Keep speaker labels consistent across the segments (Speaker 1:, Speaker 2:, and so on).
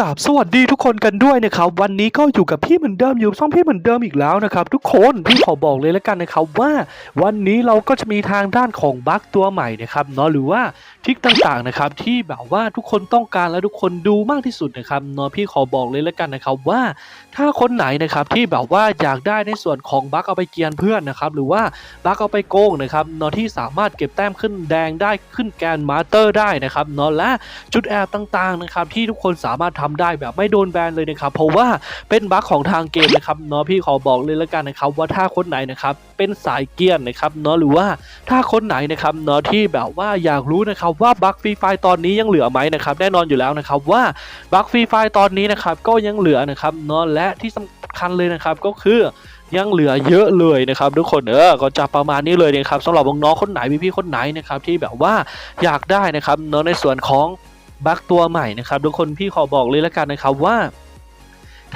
Speaker 1: กราบสวัสดีทุกคนกันด้วยนะครับ วันนี้ก็อยู่กับพี่เหมือนเดิมอยู่ช่องพี่เหมือนเดิมอีกแล้วนะครับ ทุกคนพี่ขอบอกเลยแล้วกันนะครับว่า วันนี้เราก็จะมีทางด้านของบั๊กตัวใหม่นะครับเนาะหรือว่าทริกต่างๆนะครับที่แบบว่าทุกคนต้องการและทุกคนดูมากที่สุดนะครับเนาะพี่ขอบอกเลยแล้วกันนะครับว่า ถ้าคนไหนนะครับที่แบบว่าอยากได้ในส่วนของบั๊กเอาไปเกียนเพื่อนนะครับหรือว่าบั๊กเอาไปโกงนะครับเนาะที่สามารถเก็บแต้มขึ้นแดงได้ขึ้นแกนมาสเตอร์ได้นะครับเนาะและจุดแอบต่างๆนะครับที่ทุกคนสามารถททำได้แบบไม่โดนแบนเลยนะครับ เพราะว่าเป็นบั๊กของทางเกมนะครับเนาะพี่ขอบอกเลยแล้วกันนะครับ ว่าถ้าคนไหนนะครับเป็นสายเกียร์นะครับเนาะหรือว่าถ้าคนไหนนะครับเนาะที่แบบว่าอยากรู้นะครับว่าบั๊กฟรีไฟตอนนี้ยังเหลือไหมนะครับแน่นอนอยู่แล้วนะครับว่าบั๊กฟรีไฟตอนนี้นะครับก็ยังเหลือนะครับเนาะและที่สำคัญเลยนะครับก็คือยังเหลือเยอะเลยนะครับ ทุกคนเออก็จะประมาณนี้เลยนะครับสำหรับน้องๆคนไหนพี่ๆคนไหนนะครับที่แบบว่าอยากได้นะครับเนาะในส่วนของ บั๊กตัวใหม่นะครับทุกคนพี่ขอบอกเลยแล้วกันนะครับว่า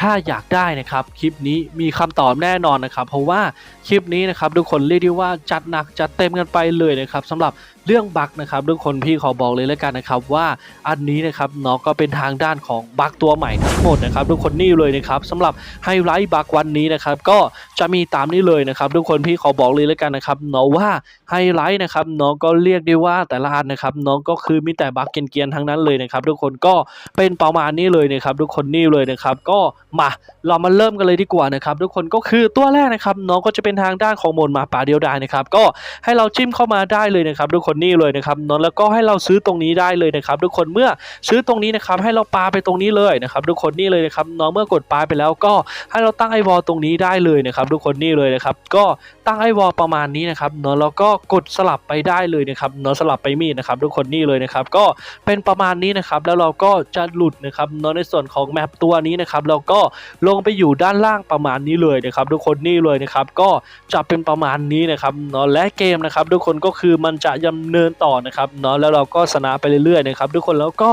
Speaker 1: ถ้าอยากได้นะครับคลิปนี้มีคำตอบแน่นอนนะครับ เพราะว่าคลิปนี้นะครับทุกคนเรียกได้ว่าจัดหนักจัดเต็มกันไปเลยนะครับสำหรับ เรื่องบั๊กนะครับทุกคนพี่ขอบอกเลยแล้วกันนะครับว่าอันนี้นะครับเนาะก็เป็นทางด้านของบั๊กตัวใหม่ทั้งหมดนะครับทุกคนนี่เลยนะครับสำหรับไฮไลท์บั๊กวันนี้นะครับก็จะมีตามนี้เลยนะครับทุกคนพี่ขอบอกเลยแล้วกันนะครับเนาะว่าไฮไลท์นะครับเนาะก็เรียกได้ว่าแต่ละอันนะครับเนาะก็คือมีแต่บั๊กเกียนๆทั้งนั้นเลยนะครับทุกคนก็เป็นประมาณนี้เลยนะครับทุกคนนี่เลยนะครับก็มาเรามาเริ่มกันเลยดีกว่านะครับทุกคนก็คือตัวแรกนะครับเนาะก็จะเป็นทางด้านของโหมดมาป่าเดียวดายนะครับก็ให้เราจิ้มเข้ามาได้เลยนะครับทุกคนนี่เลยนะครับเนาะแล้วก็ให้เราซื้อตรงนี้ได้เลยนะครับ ทุกคนเมื่อซื้อตรงนี้นะครับให้เราปาไปตรงนี้เลยนะครับ ทุกคนนี่เลยนะครับเนาะเมื่อกดปาไปแล้วก็ให้เราตั้งไอวอลตรงนี้ได้เลยนะครับ ทุกคนนี่เลยนะครับ ก็ตั้งไอวอลประมาณนี้นะครับเนาะแล้วก็กดสลับไปได้เลยนะครับเนาะสลับไปมีดนะครับ ทุกคนนี่เลยนะครับ ก็เป็นประมาณนี้นะครับ แล้วเราก็จะหลุดนะครับเนาะในส่วนของแมปตัวนี้นะครับเราก็ลงไปอยู่ด้านล่างประมาณนี้เลยนะครับ ทุกคนนี่เลยนะครับ ก็จะเป็นประมาณนี้นะครับเนาะและเกมนะครับ ทุกคนก็คือมันจะดำเนินต่อนะครับเนาะแล้วเราก็ชนะไปเรื่อยๆนะครับทุกคนแล้วก็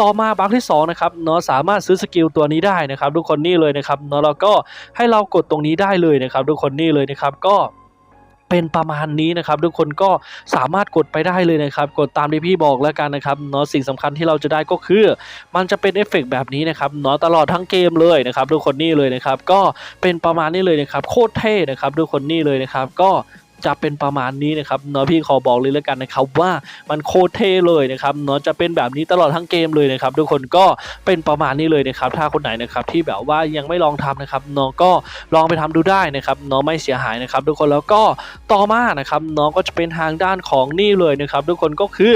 Speaker 1: ต่อมาบัคที่สองนะครับเนาะสามารถซื้อสกิลตัวนี้ได้นะครับทุกคนนี่เลยนะครับเนาะแล้วก็ให้เรากดตรงนี้ได้เลยนะครับทุกคนนี่เลยนะครับก็เป็นประมาณนี้นะครับ ทุกคนก็สามารถกดไปได้เลยนะครับ กดตามที่พี่บอกแล้วกันนะครับเนาะสิ่งสำคัญที่เราจะได้ก็คือ มันจะเป็นเอฟเฟกต์แบบนี้นะครับเนาะตลอดทั้งเกมเลยนะครับ ทุกคนนี่เลยนะครับ ก็เป็นประมาณนี้เลยนะครับ โคตรเท่นะครับ ทุกคนนี่เลยนะครับ ก็ จะเป็นประมาณนี้นะครับเนาะพี่ขอบอกเลยแล้วกันนะครับว่ามันโคตรเท่เลยนะครับเนาะจะเป็นแบบนี้ตลอดทั้งเกมเลยนะครับทุกคนก็เป็นประมาณนี้เลยนะครับถ้าคนไหนนะครับที่แบบว่ายังไม่ลองทำนะครับเนาะก็ลองไปทำดูได้นะครับเนาะไม่เสียหายนะครับ ทุกคนแล้วก็ต่อมานะครับเนาะก็จะเป็นทางด้านของนี่เลยนะครับ ทุกคนก็คือ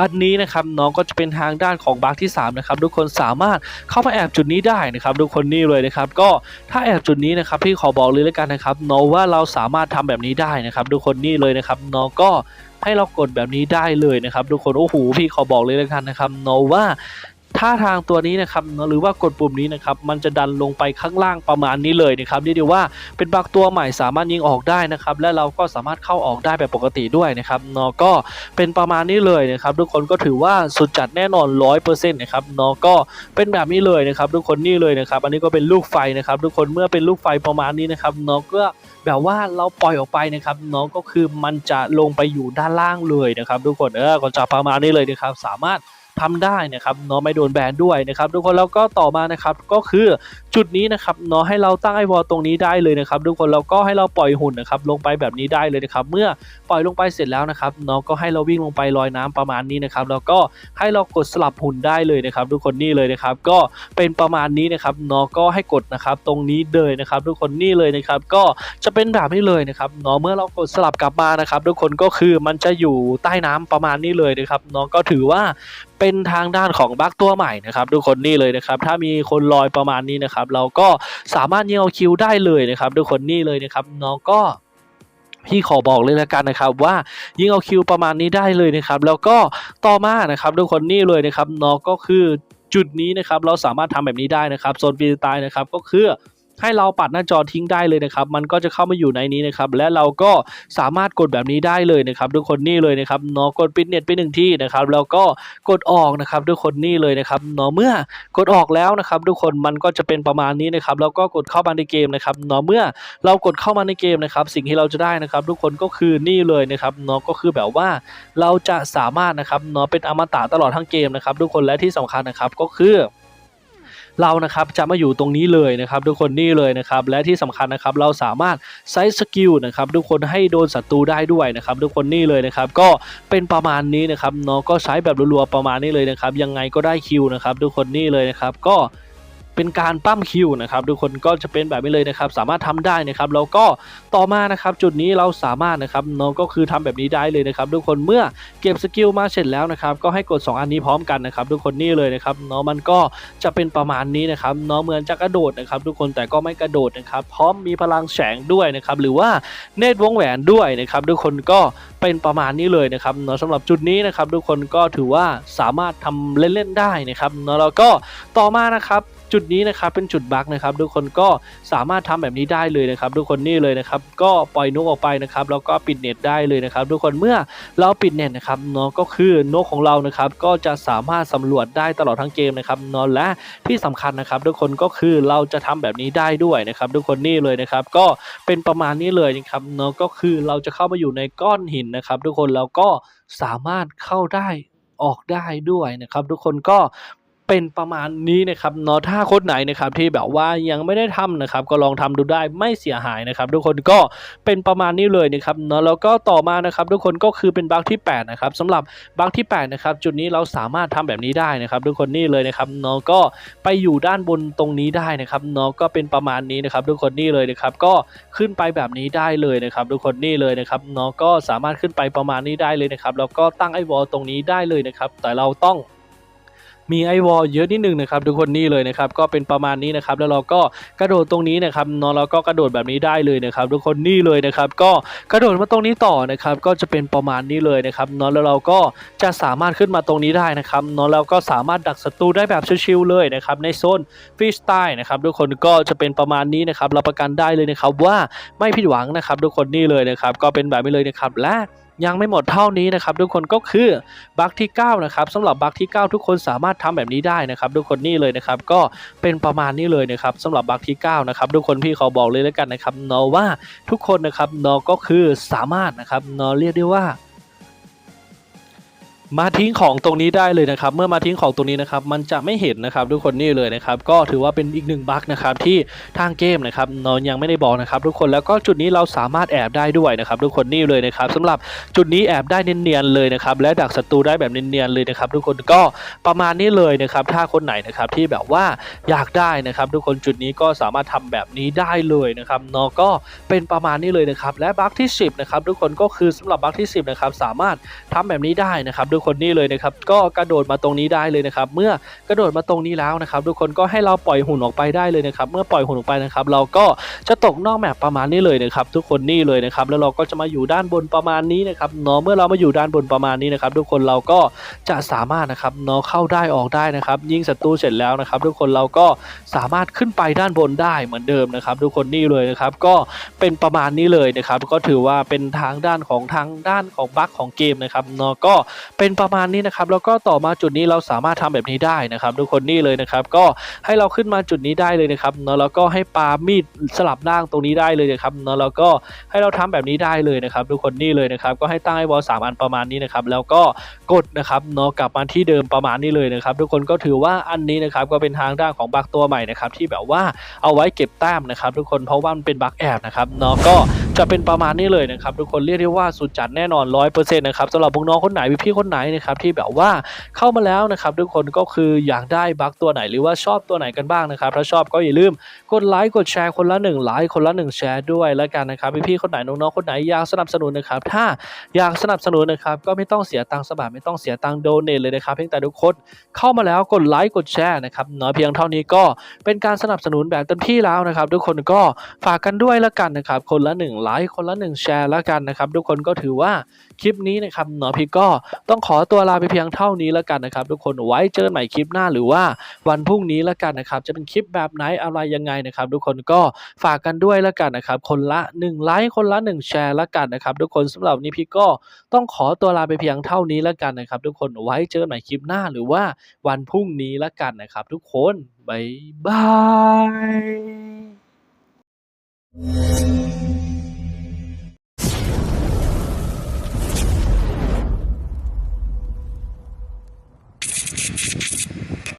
Speaker 1: อันนี้นะครับน้องก็จะเป็นทางด้านของบัคที่3นะครับทุกคนสามารถเข้ามาแอบจุดนี้ได้นะครับทุกคนนี่เลยนะครับก็ถ้าแอบจุดนี้นะครับพี่ขอบอกเลยแล้วกันนะครับน้องว่าเราสามารถทำแบบนี้ได้นะครับทุกคนนี่เลยนะครับน้องก็ให้เรากดแบบนี้ได้เลยนะครับทุกคนโอ้โหพี่ขอบอกเลยแล้วกันนะครับน้องว่า ถ้าทางตัวนี้นะครับหรือว่ากดปุ่มนี้นะครับมันจะดันลงไปข้างล่างประมาณนี้เลยนะครับเรียกว่าเป็นบักตัวใหม่สามารถยิงออกได้นะครับและเราก็สามารถเข้าออกได้แบบปกติด้วยนะครับเนาะก็เป็นประมาณนี้เลยนะครับทุกคนก็ถือว่าสุดจัดแน่นอนร้อยเปอร์เซ็นต์นะครับเนาะก็เป็นแบบนี้เลยนะครับทุกคนนี่เลยนะครับอันนี้ก็เป็นลูกไฟนะครับทุกคนเมื่อเป็นลูกไฟประมาณนี้นะครับเนาะก็แบบว่าเราปล่อยออกไปนะครับเนาะก็คือมันจะลงไปอยู่ด้านล่างเลยนะครับทุกคนเออก็จะประมาณนี้เลยนะครับสามารถ ทำได้นะครับเนาะไม่โดนแบนด้วยนะครับทุกคนแล้วก็ต่อมานะครับก็คือจุดนี้นะครับเนาะให้เราตั้งไอวอลตรงนี้ได้เลยนะครับทุกคนแล้วก็ให้เราปล่อยหุ่นนะครับลงไปแบบนี้ได้เลยนะครับเมื่อปล่อยลงไปเสร็จแล้วนะครับเนาะก็ให้เราวิ่งลงไปลอยน้ำประมาณนี้นะครับแล้วก็ให้เรากดสลับหุ่นได้เลยนะครับ ทุกคนนี่เลยนะครับ ก็เป็นประมาณนี้นะครับเนาะก็ให้กดนะครับตรงนี้เลยนะครับ ทุกคนนี่เลยนะครับ ก็จะเป็นแบบนี้เลยนะครับเนาะเมื่อเรากดสลับกลับมานะครับ ทุกคนก็คือมันจะอยู่ใต้น้ำประมาณนี้เลยนะครับเนาะก็ถือว่าเป็นทางด้านของบัคตัวใหม่นะครับทุกคนนี่เลยนะครับถ้ามีคนลอยประมาณนี้นะครับเราก็สามารถยิงเอาคิวได้เลยนะครับทุกคนนี่เลยนะครับน้องก็พี่ขอบอกเลยแล้วกันนะครับว่ายิงเอาคิวประมาณนี้ได้เลยนะครับแล้วก็ต่อมานะครับทุกคนนี่เลยนะครับน้องก็คือจุดนี้นะครับเราสามารถทำแบบนี้ได้นะครับโซนฟีตล์นะครับก็คือ ให้เราปัดหน้าจอทิ้งได้เลยนะครับ มันก็จะเข้ามาอยู่ในนี้นะครับ และเราก็สามารถกดแบบนี้ได้เลยนะครับทุกคนนี่เลยนะครับเนาะกดปิดเน็ตไปหนึ่งที่นะครับ แล้วก็กดออกนะครับทุกคนนี่เลยนะครับเนาะเมื่อกดออกแล้วนะครับ ทุกคนมันก็จะเป็นประมาณนี้นะครับ แล้วก็กดเข้ามาในเกมนะครับเนาะเมื่อเรากดเข้ามาในเกมนะครับ สิ่งที่เราจะได้นะครับ ทุกคนก็คือนี่เลยนะครับเนาะก็คือแบบว่าเราจะสามารถนะครับเนาะเป็นอมตะตลอดทั้งเกมนะครับ ทุกคนและที่สำคัญนะครับก็คือ เรานะครับจะมาอยู่ตรงนี้เลยนะครับทุกคนนี่เลยนะครับและที่สำคัญนะครับเราสามารถใช้สกิลนะครับทุกคนให้โดนศัตรูได้ด้วยนะครับทุกคนนี่เลยนะครับก็เป็นประมาณนี้นะครับเนาะก็ใช้แบบรัวๆประมาณนี้เลยนะครับยังไงก็ได้คิวนะครับทุกคนนี่เลยนะครับก็ เป็นการปั้มคิวนะครับทุกคนก็จะเป็นแบบนี้เลยนะครับ สามารถทำได้นะครับแล้วก็ต่อมานะครับ จุดนี้เราสามารถนะครับเนาะก็คือทำแบบนี้ได้เลยนะครับ ทุกคนเมื่อเก็บสกิลมาเสร็จแล้วนะครับ ก็ให้กด 2 อันนี้พร้อมกันนะครับ ทุกคนนี่เลยนะครับเนาะมันก็จะเป็นประมาณนี้นะครับเนาะเหมือนจะกระโดดนะครับ ทุกคนแต่ก็ไม่กระโดดนะครับ พร้อมมีพลังแสงด้วยนะครับหรือว่าเนตรวงแหวนด้วยนะครับ ทุกคนก็เป็นประมาณนี้เลยนะครับเนาะสำหรับจุดนี้นะครับ ทุกคนก็ถือว่าสามารถทำเล่นๆได้นะครับเนาะแล้วก็ต่อมานะครับ จุดนี้นะครับเป็นจุดบั๊กนะครับทุกคนก็สามารถทำแบบนี้ได้เลยนะครับทุกคนนี่เลยนะครับก็ปล่อยนกออกไปนะครับแล้วก็ปิดเน็ตได้เลยนะครับทุกคนเมื่อเราปิดเน็ตนะครับเนาะก็คือนกของเรานะครับก็จะสามารถสำรวจได้ตลอดทั้งเกมนะครับเนาะและที่สำคัญนะครับทุกคนก็คือเราจะทำแบบนี้ได้ด้วยนะครับทุกคนนี่เลยนะครับก็เป็นประมาณนี้เลยนะครับเนาะก็คือเราจะเข้ามาอยู่ในก้อนหินนะครับทุกคนแล้วก็สามารถเข้าได้ออกได้ด้วยนะครับ ทุกคนก็ เป็นประมาณนี้นะครับเนาะถ้าคนไหนนะครับที่แบบว่ายังไม่ได้ทำนะครับก็ลองทำดูได้ไม่เสียหายนะครับ ทุกคนก็เป็นประมาณนี้เลยนะครับเนาะแล้วก็ต่อมานะครับทุกคนก็คือเป็นบั๊กที่8นะครับสำหรับบั๊กที่8นะครับจุดนี้เราสามารถทำแบบนี้ได้นะครับ ทุกคนนี่เลยนะครับเนาะก็ไปอยู่ด้านบนตรงนี้ได้นะครับเนาะก็เป็นประมาณนี้นะครับ ทุกคนนี่เลยนะครับก็ขึ้นไปแบบนี้ได้เลยนะครับ ทุกคนนี่เลยนะครับเนาะก็สามารถขึ้นไปประมาณนี้ได้เลยนะครับแล้วก็ตั้งไอวอลตรงนี้ได้เลยนะครับแต่เราต้อง มีไอวอลเยอะนิดนึงนะครับทุกคนนี่เลยนะครับก็เป็นประมาณนี้นะครับแล้วเราก็กระโดดตรงนี้นะครับนาะเราก็กระโดดแบบนี้ได้เลยนะครับทุกคนนี่เลยนะครับก็กระโดดมาตรงนี้ต่อนะครับก็จะเป็นประมาณนี้เลยนะครับนาะแล้วเราก็จะสามารถขึ้นมาตรงนี้ได้นะครับนาะแล้วก็สามารถดักศัตรูได้แบบชิวๆเลยนะครับในโซนฟรีสไตล์นะครับทุกคนก็จะเป็นประมาณนี้นะครับรับประกันได้เลยนะครับว่าไม่ผิดหวังนะครับทุกคนนี่เลยนะครับก็เป็นแบบนี้เลยนะครับและ ยังไม่หมดเท่านี้นะครับทุกคนก็คือบัคที่9นะครับสำหรับบัคที่ 9 ทุกคนสามารถทำแบบนี้ได้นะครับทุกคนนี่เลยนะครับก็เป็นประมาณนี้เลยนะครับสำหรับบัคที่9นะครับทุกคนพี่ขอบอกเลยแล้วกันนะครับเนาะว่าทุกคนนะครับเนาะก็คือสามารถนะครับเนาะเรียกได้ว่า มาทิ้งของตรงนี้ได้เลยนะครับ เมื่อมาทิ้งของตรงนี้นะครับ มันจะไม่เห็นนะครับ ทุกคนนี่เลยนะครับ ก็ถือว่าเป็นอีกหนึ่งบั๊กนะครับที่ทางเกมนะครับเนอนยังไม่ได้บอกนะครับ ทุกคนแล้วก็จุดนี้เราสามารถแอบได้ด้วยนะครับ ทุกคนนี่เลยนะครับสำหรับจุดนี้แอบได้เนียนๆเลยนะครับ และดักศัตรูได้แบบเนียนๆเลยนะครับ ทุกคนก็ประมาณนี้เลยนะครับ ถ้าคนไหนนะครับที่แบบว่าอยากได้นะครับ ทุกคนจุดนี้ก็สามารถทำแบบนี้ได้เลยนะครับเนาะก็เป็นประมาณนี้เลยนะครับ และบั๊กที่ 10นะครับทุกคนก็คือสำหรับบั๊กที่ 10นะครับสามารถทำแบบนี้ได้นะครับทุกคนนี่เลยนะครับก็กระโดดมาตรงนี้ได้เลยนะครับเมื่อกระโดดมาตรงนี้แล้วนะครับทุกคนก็ให้เราปล่อยหุ่นออกไปได้เลยนะครับเมื่อปล่อยหุ่นออกไปนะครับเราก็จะตกนอกแมปประมาณนี้เลยนะครับทุกคนนี่เลยนะครับแล้วเราก็จะมาอยู่ด้านบนประมาณนี้นะครับเนาะเมื่อเรามาอยู่ด้านบนประมาณนี้นะครับทุกคนเราก็จะสามารถนะครับเนาะเข้าได้ออกได้นะครับยิงศัตรูเสร็จแล้วนะครับ ทุกคนเราก็สามารถขึ้นไปด้านบนได้เหมือนเดิมนะครับ ทุกคนนี่เลยนะครับก็เป็นประมาณนี้เลยนะครับ ก็ถือว่าเป็นทางด้านของทางด้านของบั๊กของเกมนะครับเนาะก็เป็นเป็นประมาณนี้นะครับ แล้วก็ต่อมาจุดนี้เราสามารถทำแบบนี้ได้นะครับ ทุกคนนี่เลยนะครับ ก็ให้เราขึ้นมาจุดนี้ได้เลยนะครับเนาะแล้วก็ให้ปามีดสลับล่างตรงนี้ได้เลยนะครับเนาะแล้วก็ให้เราทำแบบนี้ได้เลยนะครับ ทุกคนนี่เลยนะครับ ก็ให้ตั้งไอ้วอลสามอันประมาณนี้นะครับ แล้วก็กดนะครับเนาะกลับมาที่เดิมประมาณนี้เลยนะครับ ทุกคนก็ถือว่าอันนี้นะครับก็เป็นทางด้านของบักตัวใหม่นะครับที่แบบว่าเอาไว้เก็บแต้มนะครับ ทุกคนเพราะว่ามันเป็นบักแอบนะครับเนาะก็ จะเป็นประมาณนี้เลยนะครับทุกคนเรียกได้ว่าสุดจัดแน่นอนร้อยเปอร์เซ็นต์นะครับสำหรับน้องคนไหนพี่คนไหนนะครับที่แบบว่าเข้ามาแล้วนะครับทุกคนก็คืออยากได้บั๊กตัวไหนหรือว่าชอบตัวไหนกันบ้างนะครับถ้าชอบก็อย่าลืมกดไลค์กดแชร์คนละหนึ่งไลค์คนละหนึ่งแชร์ด้วยแล้วกันนะครับพี่คนไหนน้องๆคนไหนอยากสนับสนุนนะครับถ้าอยากสนับสนุนนะครับก็ไม่ต้องเสียตังค์สมัครไม่ต้องเสียตังค์โดเนทเลยนะครับเพียงแต่ทุกคนเข้ามาแล้วกดไลค์กดแชร์นะครับเนาะเพียงเท่านี้ก็เป็นการสนับสนุนแบบเต็มที่แล้วนะครับ ทุกคนก็ฝากกันด้วยแล้วกันนะครับคนละหนึ่งไลค์คนละหนึ่งแชร์แล้วกันนะครับ ทุกคนก็ถือว่าคลิปนี้นะครับเนาะพี่ก็ต้องขอตัวลาไปเพียงเท่านี้แล้วกันนะครับ ทุกคนไว้เจอกันใหม่คลิปหน้าหรือว่าวันพรุ่งนี้แล้วกันนะครับ จะเป็นคลิปแบบไหนอะไรยังไงนะครับ ทุกคนก็ฝากกันด้วยแล้วกันนะครับ คนละ1ไลค์คนละ1แชร์แล้วกันนะครับ ทุกคนสำหรับนี้พี่ก็ต้องขอตัวลาไปเพียงเท่านี้แล้วกันนะครับ ทุกคนไว้เจอกันใหม่คลิปหน้าหรือว่าวันพรุ่งนี้แล้วกันนะครับ ทุกคนบ๊ายบาย